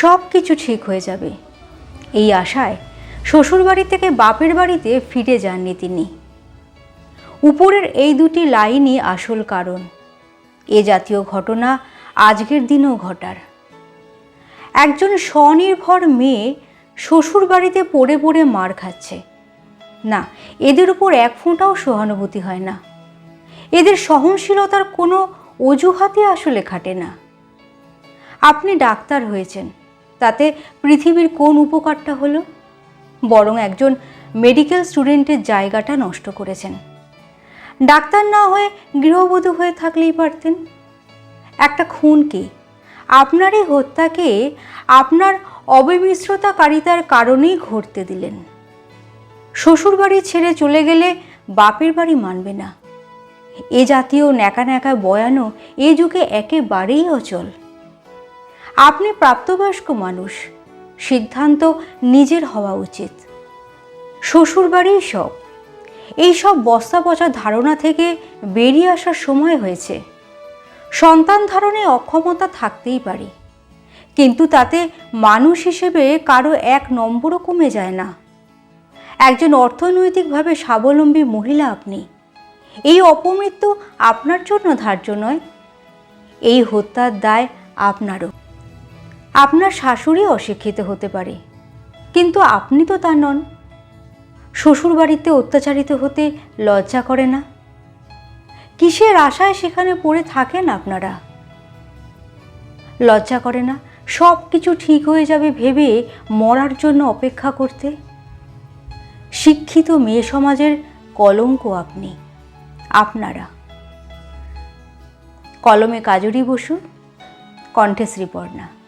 সব কিছু ঠিক হয়ে যাবে। এই আশায় শ্বশুরবাড়ি থেকে বাপের বাড়িতে ফিরে যাননি তিনি। উপরের এই দুটি লাইনই আসল কারণ। এ জাতীয় ঘটনা আজকের দিনেও ঘটার। একজন স্বনির্ভর মেয়ে শ্বশুর বাড়িতে পড়ে পড়ে মার খাচ্ছে। না, এদের উপর এক ফোঁটাও সহানুভূতি হয় না। এদের সহনশীলতার কোনো অজুহাতই আসলে খাটে না। আপনি ডাক্তার হয়েছেন। তাতে পৃথিবীর কোন উপকারটা হলো? বরং একজন মেডিকেল স্টুডেন্টের জায়গাটা নষ্ট করেছেন। ডাক্তার না হয়ে গৃহবধূ হয়ে থাকলেই পারতেন। একটা খুনকে আপনার এই হত্যাকে আপনার অবিমিশ্রতাকারিতার কারণেই ঘটতে দিলেন। শ্বশুরবাড়ি ছেড়ে চলে গেলে বাপের বাড়ি মানবে না। এ জাতীয় ন্যাকা ন্যাকা বয়ানও এ যুগে একেবারেই অচল। আপনি প্রাপ্তবয়স্ক মানুষ। সিদ্ধান্ত নিজের হওয়া উচিত। শ্বশুরবাড়িই সব। এই সব বস্তা পচা ধারণা থেকে বেরিয়ে আসার সময় হয়েছে। সন্তান ধারণে অক্ষমতা থাকতেই পারে। কিন্তু তাতে মানুষ হিসেবে কারও এক নম্বরও কমে যায় না। একজন অর্থনৈতিকভাবে স্বাবলম্বী মহিলা আপনি। এই অপমৃত্যু আপনার জন্য ধার্য নয়, এই হত্যার দায় আপনারও। আপনার শাশুড়ি অশিক্ষিত হতে পারে। কিন্তু আপনি তো তা নন। শ্বশুরবাড়িতে অত্যাচারিত হতে লজ্জা করে না। কিসের আশায় সেখানে পড়ে থাকেন আপনারা? লজ্জা করে না সব কিছু ঠিক হয়ে যাবে ভেবে মরার জন্য অপেক্ষা করতে? শিক্ষিত মেয়ে সমাজের কলঙ্ক আপনি, আপনারা। কলমে কাজরি বসু, কণ্ঠে শ্রীপর্ণা।